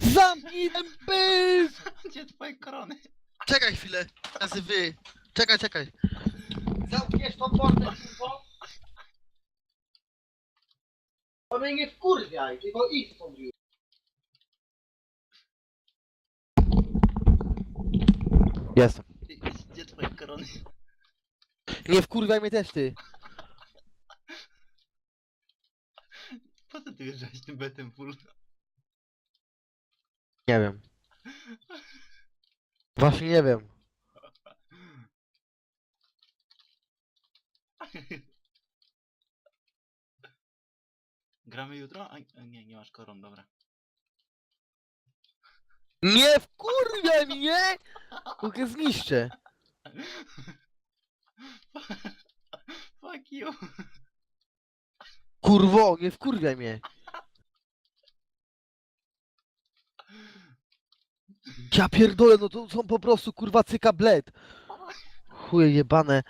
Zamknij ten pysk! Gdzie twoje korony? Czekaj chwilę, razy wy. Czekaj, czekaj. Zamkniesz tą portę, kurwo? To mnie nie wkurwiaj, tylko idź stąd już. Jestem. Gdzie twoje korony? Nie wkurwiaj mnie też ty. Po co ty wjeżdżałeś tym betem full? Nie wiem. Właśnie nie wiem. Gramy jutro? A, nie, nie masz koron, dobra. Nie wkurwiaj mnie! Tylko zniszczę. Fuck you. Kurwo, nie wkurwiaj mnie. Ja pierdolę, no to są po prostu kurwa cyka bled. Chuje jebane.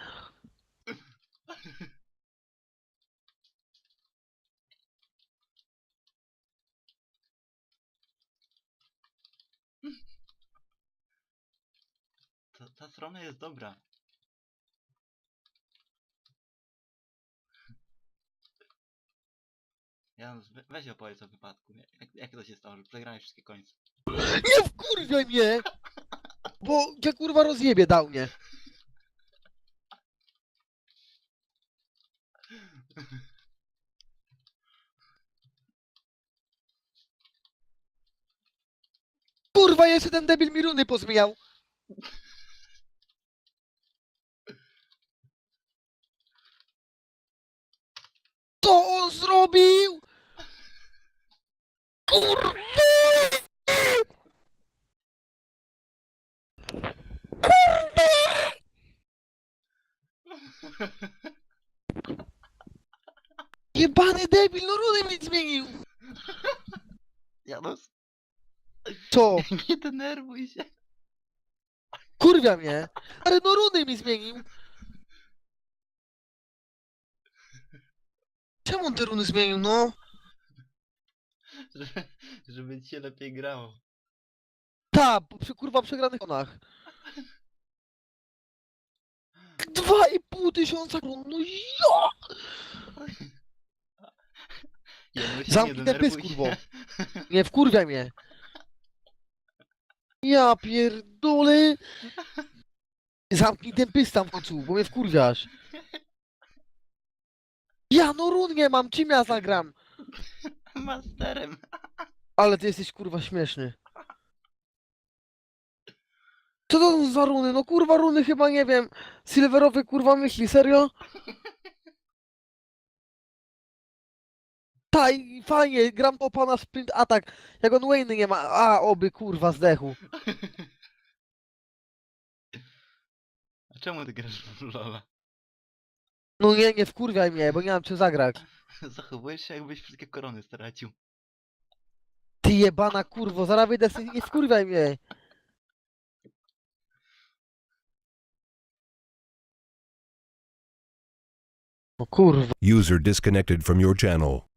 Ta, ta strona jest dobra. We- weź opowiedz o wypadku. Jak, jak to się stało, że przegrałeś wszystkie końce? Nie wkurwiaj mnie! Bo ja kurwa rozjebie dał mnie. Kurwa, jeszcze ten debil mi runy pozmieniał. Co on zrobił? Kurwa! Jebany debil, no runem nic zmienił! Janos, Co? nie denerwuj się. Kurwia mnie! Ale no runy mi zmienił! Czemu on te runy zmienił, no? Żeby, żeby ci się lepiej grało. Ta, bo przy kurwa przegranych onach. 2,5 tysiąca krón, no ja! Zamknij denerwuj pys, się. kurwo. Nie wkurwia mnie. Ja pierdolę. Zamknij ten pys tam w końcu, bo mnie wkurwiasz. Ja no run nie mam, czym ja zagram? Masterem. Ale ty jesteś kurwa śmieszny. Co to są za runy? No kurwa runy chyba nie wiem. Silverowy kurwa myśli, serio? I fajnie, gram po pana sprint atak. Jak on Wayne nie ma. A, oby kurwa zdechł. A czemu ty grasz w Lola? No nie, nie wkurwiaj mnie, bo nie mam czym zagrać. Zachowujesz się jakbyś wszystkie korony stracił. Ty jebana kurwo, zaraz wyjdę sobie, nie wkurwiaj mnie. Oh, kurwa. User disconnected from your channel.